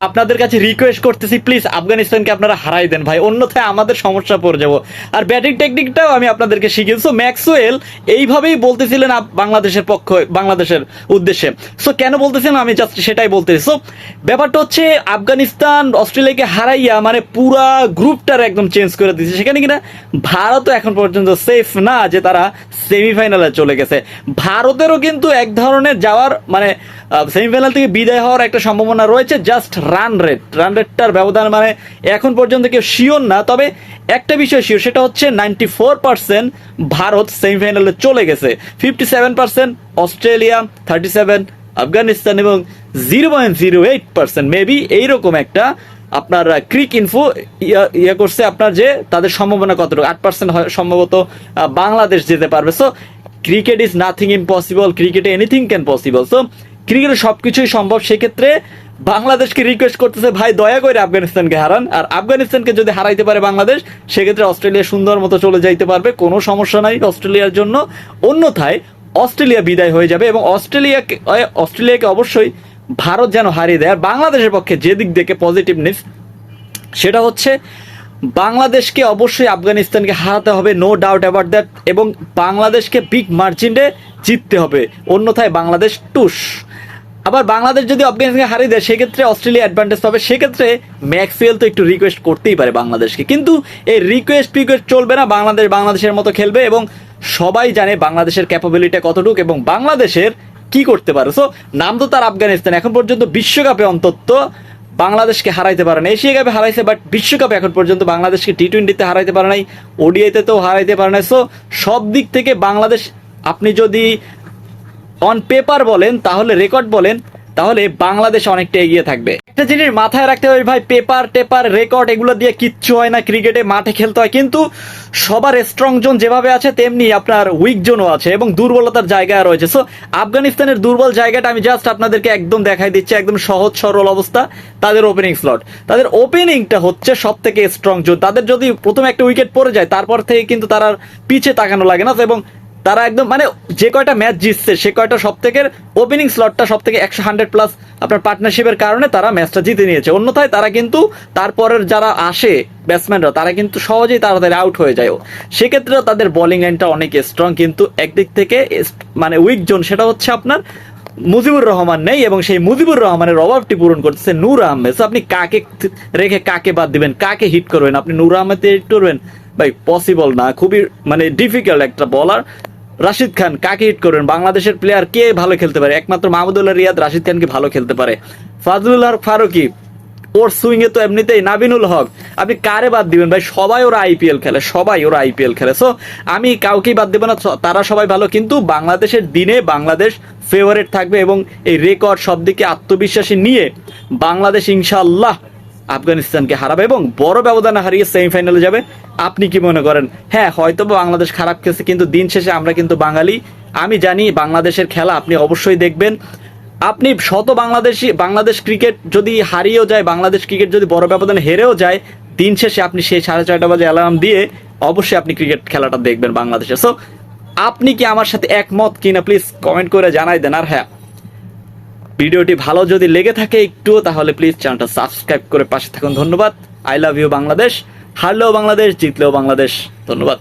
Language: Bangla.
আপনাদের কাছে রিকোয়েস্ট করতেছি প্লিজ আফগানিস্তানকে আপনারা হারাই দেন ভাই। অন্যথায় আমাদের সমস্যা পড়ে যাব। আর ব্যাটিং টেকনিকটাও আমি আপনাদেরকে শিখিয়েছি। সো ম্যাক্সওয়েল এইভাবেই বলতেছিলেন বাংলাদেশের পক্ষ বাংলাদেশের উদ্দেশ্যে। সো কেন বলতেছিলেন আমি জাস্ট সেটাই বলতেছি। সো ব্যাপারটা হচ্ছে আফগানিস্তান অস্ট্রেলিয়াকে হারাইয়া মানে পুরা গ্রুপটার একদম চেঞ্জ করে দিয়েছে। সেখানে কিনা ভারতও এখন পর্যন্ত সেফ না যে তারা সেমিফাইনালে চলে গেছে। ভারতেরও কিন্তু এক ধরনের যাওয়ার মানে সেমিফাইনাল থেকে বিদায় হওয়ার একটা সম্ভাবনা রয়েছে জাস্ট রান রেট রান রেটটার ব্যবধান মানে এখন পর্যন্ত কেউ শিওর না, তবে একটা বিষয় শিওর সেটা হচ্ছে নাইনটি ফোর পার্সেন্ট ভারত সেমিফাইনালে চলে গেছে। Fifty seven percent Australia thirty seven Afghanistan এবং zero point zero eight percent maybe এইরকম একটা আপনার ক্রিক ইনফো ইয়ে করছে আপনার যে তাদের সম্ভাবনা কতটুকু। আট পার্সেন্ট সম্ভবত বাংলাদেশ যেতে পারবে। So cricket is nothing impossible ক্রিকেটে এনিথিং ক্যান পসিবল সো ক্রিকেটে সব কিছুই সম্ভব, সেক্ষেত্রে বাংলাদেশকে রিকোয়েস্ট করতেছে, ভাই, দয়া করে আফগানিস্তানকে হারান। আর আফগানিস্তানকে যদি হারাইতে পারে বাংলাদেশ, সেক্ষেত্রে অস্ট্রেলিয়া সুন্দর মতো চলে যাইতে পারবে, কোনো সমস্যা নাই অস্ট্রেলিয়ার জন্য। অন্যথায় অস্ট্রেলিয়া বিদায় হয়ে যাবে এবং অস্ট্রেলিয়াকে অস্ট্রেলিয়াকে অবশ্যই ভারত যেন হারিয়ে দেয়। আর বাংলাদেশের পক্ষে যে দিক থেকে পজিটিভনেস সেটা হচ্ছে বাংলাদেশকে অবশ্যই আফগানিস্তানকে হারাতে হবে নো ডাউট অ্যাবাউট দ্যাট এবং বাংলাদেশকে বিগ মার্জিনে জিততে হবে। অন্যথায় বাংলাদেশ টুস আবার বাংলাদেশ যদি আফগানিস্তানকে হারিয়ে দেয়, সেক্ষেত্রে অস্ট্রেলিয়া অ্যাডভান্টেজ পাবে। সেক্ষেত্রে ম্যাক্সওয়েল তো একটু রিকোয়েস্ট করতেই পারে বাংলাদেশকে। কিন্তু এই রিকোয়েস্ট রিকোয়েস্ট চলবে না, বাংলাদেশ বাংলাদেশের মতো খেলবে এবং সবাই জানে বাংলাদেশের ক্যাপাবিলিটি কতটুকু এবং বাংলাদেশের কি করতে পারে। সো নাম তো তার আফগানিস্তান। এখন পর্যন্ত বিশ্বকাপে অন্তত বাংলাদেশকে হারাইতে পারে না এশিয়া কাপে হারাইছে বাট বিশ্বকাপে এখন পর্যন্ত বাংলাদেশকে টি টোয়েন্টিতে হারাইতে পারে নাই ওডিআইতে তো হারাইতে পারে নাই। সো সব দিক থেকে বাংলাদেশ, আপনি যদি অন পেপার বলেন, তাহলে রেকর্ড বলেন, তাহলে বাংলাদেশ অনেকটা এগিয়ে থাকবে। একটা জিনিস মাথায় রাখতে হবে ভাই পেপার টেপার রেকর্ড এগুলো দিয়ে কিচ্ছু হয় না ক্রিকেটে মাঠে খেলতে হয়, কিন্তু সবার স্ট্রং জোন যেভাবে আছে, তেমনি আপনার উইক জোনও আছে এবং দুর্বলতার জায়গা রয়েছে। সো আফগানিস্তানের দুর্বল জায়গাটা আমি জাস্ট আপনাদেরকে একদম দেখাই দিচ্ছি, একদম সহজ, সরল অবস্থা, তাদের ওপেনিং স্লট তাদের ওপেনিংটা হচ্ছে সব থেকে স্ট্রং জোন তাদের যদি প্রথমে একটা উইকেট পড়ে যায়, তারপর থেকে কিন্তু তারা পিছে তাকানো লাগে না। এবং তারা একদম মানে যে কয়টা ম্যাচ জিতছে, সে কয়টা সব থেকে ওপেনিং স্লটটা সব থেকে একশো হান্ড্রেড প্লাস আপনার পার্টনারশিপের কারণে তারা ম্যাচটা জিতে নিয়েছে। অন্যথায় তারা কিন্তু তারপরের যারা আসে ব্যাটসম্যানরা তারা কিন্তু সহজেই তাড়াতাড়ি আউট হয়ে যায়। সেক্ষেত্রেও তাদের বোলিং লাইনটা অনেক স্ট্রং কিন্তু একদিক থেকে মানে উইক জোন সেটা হচ্ছে আপনার মুজিবুর রহমান নেই এবং সেই মুজিবুর রহমানের অভাবটি পূরণ করতেছে নূর আহমেদ। আপনি কাকে রেখে কাকে বাদ দিবেন? কাকে হিট করবেন? আপনি নূর আহমেদ হিট করবেন? ভাই পসিবল না। খুবই মানে ডিফিকাল্ট একটা বলার রাশিদ খান, কাকে হিট করবেন? বাংলাদেশের প্লেয়ার কে ভালো খেলতে পারে? একমাত্র মাহমুদুল্লাহ রিয়াদ, রাশিদ খানকে ভালো খেলতে পারে? ফাজলুল হক ফারুকি, ওর সুইং এ তো এমনিতেই নাবিনুল হক। আপনি কারে বাদ দিবেন ভাই? সবাই ওরা আইপিএল খেলে, সবাই ওরা আইপিএল খেলে। সো আমি কাউকেই বাদ দেবো না তারা সবাই ভালো, কিন্তু বাংলাদেশের দিনে বাংলাদেশ ফেভারেট থাকবে এবং এই রেকর্ড সব দিকে আত্মবিশ্বাসী নিয়ে বাংলাদেশ ইনশাআল্লাহ আফগানিস্তানকে হারাবে এবং বড় ব্যবধানে হারিয়ে সেমিফাইনালে যাবে। আপনি কি মনে করেন? হ্যাঁ হয়তো বাংলাদেশ খারাপ খেলছে, কিন্তু দিন শেষে আমরা কিন্তু বাঙালি। আমি জানি বাংলাদেশের খেলা আপনি অবশ্যই দেখবেন। আপনি শত বাংলাদেশি, বাংলাদেশ ক্রিকেট যদি হারিয়েও যায়, বাংলাদেশ ক্রিকেট যদি বড় ব্যবধানে হেরেও যায়, দিন শেষে আপনি সেই সাড়ে ছয়টা বাজে অ্যালার্ম দিয়ে অবশ্যই আপনি ক্রিকেট খেলাটা দেখবেন বাংলাদেশে। সো আপনি কি আমার সাথে একমত কিনা প্লিজ কমেন্ট করে জানাই দেন। আর হ্যাঁ ভিডিওটি ভালো যদি লেগে থাকে একটু তাহলে প্লিজ চ্যানেলটা সাবস্ক্রাইব করে পাশে থাকুন। ধন্যবাদ। আই লাভ ইউ বাংলাদেশ হারলেও বাংলাদেশ জিতলেও বাংলাদেশ ধন্যবাদ।